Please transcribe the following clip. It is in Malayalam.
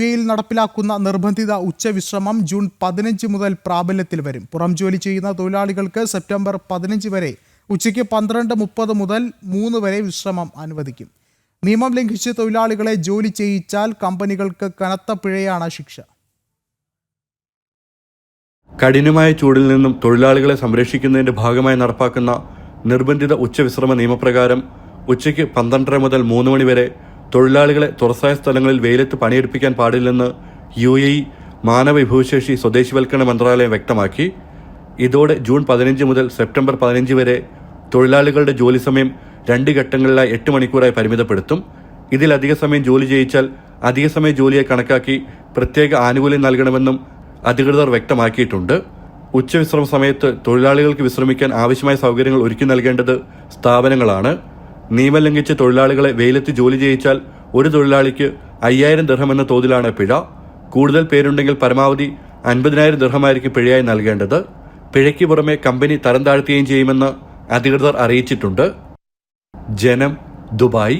യു എയിൽ നടപ്പിലാക്കുന്ന നിർബന്ധിത ഉച്ചവിശ്രമം ജൂൺ പതിനഞ്ച് മുതൽ പ്രാബല്യത്തിൽ വരും. പുറം ജോലി ചെയ്യുന്ന തൊഴിലാളികൾക്ക് സെപ്റ്റംബർ പതിനഞ്ച് വരെ ഉച്ചയ്ക്ക് പന്ത്രണ്ട് മുപ്പത് മുതൽ മൂന്ന് വരെ വിശ്രമം അനുവദിക്കും. നിയമം ലംഘിച്ച് തൊഴിലാളികളെ ജോലി ചെയ്യിച്ചാൽ കമ്പനികൾക്ക് കനത്ത പിഴയാണ് ശിക്ഷ. കഠിനമായ ചൂടിൽ നിന്നും തൊഴിലാളികളെ സംരക്ഷിക്കുന്നതിന്റെ ഭാഗമായി നടപ്പാക്കുന്ന നിർബന്ധിത ഉച്ചവിശ്രമ നിയമപ്രകാരം ഉച്ചയ്ക്ക് പന്ത്രണ്ടര മുതൽ മൂന്ന് മണി വരെ തൊഴിലാളികളെ തുറസായ സ്ഥലങ്ങളിൽ വെയിലത്ത് പണിയെടുപ്പിക്കാൻ പാടില്ലെന്ന് യു എ ഇ മാനവ വിഭവശേഷി സ്വദേശിവൽക്കരണ മന്ത്രാലയം വ്യക്തമാക്കി. ഇതോടെ ജൂൺ പതിനഞ്ച് മുതൽ സെപ്റ്റംബർ പതിനഞ്ച് വരെ തൊഴിലാളികളുടെ ജോലി സമയം രണ്ട് ഘട്ടങ്ങളിലായി എട്ട് മണിക്കൂറായി പരിമിതപ്പെടുത്തും. ഇതിലധിക സമയം ജോലി ചെയ്യിച്ചാൽ അധിക സമയ ജോലിയെ കണക്കാക്കി പ്രത്യേക ആനുകൂല്യം നൽകണമെന്നും അധികൃതർ വ്യക്തമാക്കിയിട്ടുണ്ട്. ഉച്ചവിശ്രമ സമയത്ത് തൊഴിലാളികൾക്ക് വിശ്രമിക്കാൻ ആവശ്യമായ സൗകര്യങ്ങൾ ഒരുക്കി നൽകേണ്ടത് സ്ഥാപനങ്ങളാണ്. നിയമം ലംഘിച്ച തൊഴിലാളികളെ വെയിലത്ത് ജോലി ചെയ്യിച്ചാൽ ഒരു തൊഴിലാളിക്ക് അയ്യായിരം ദർഹം എന്ന തോതിലാണ് പിഴ. കൂടുതൽ പേരുണ്ടെങ്കിൽ പരമാവധി അൻപതിനായിരം ദർഹമായിരിക്കും പിഴയായി നൽകേണ്ടത്. പിഴയ്ക്ക് പുറമെ കമ്പനി തരം താഴ്ത്തുകയും ചെയ്യുമെന്ന് അധികൃതർ അറിയിച്ചിട്ടുണ്ട്. ജനം ദുബായ്.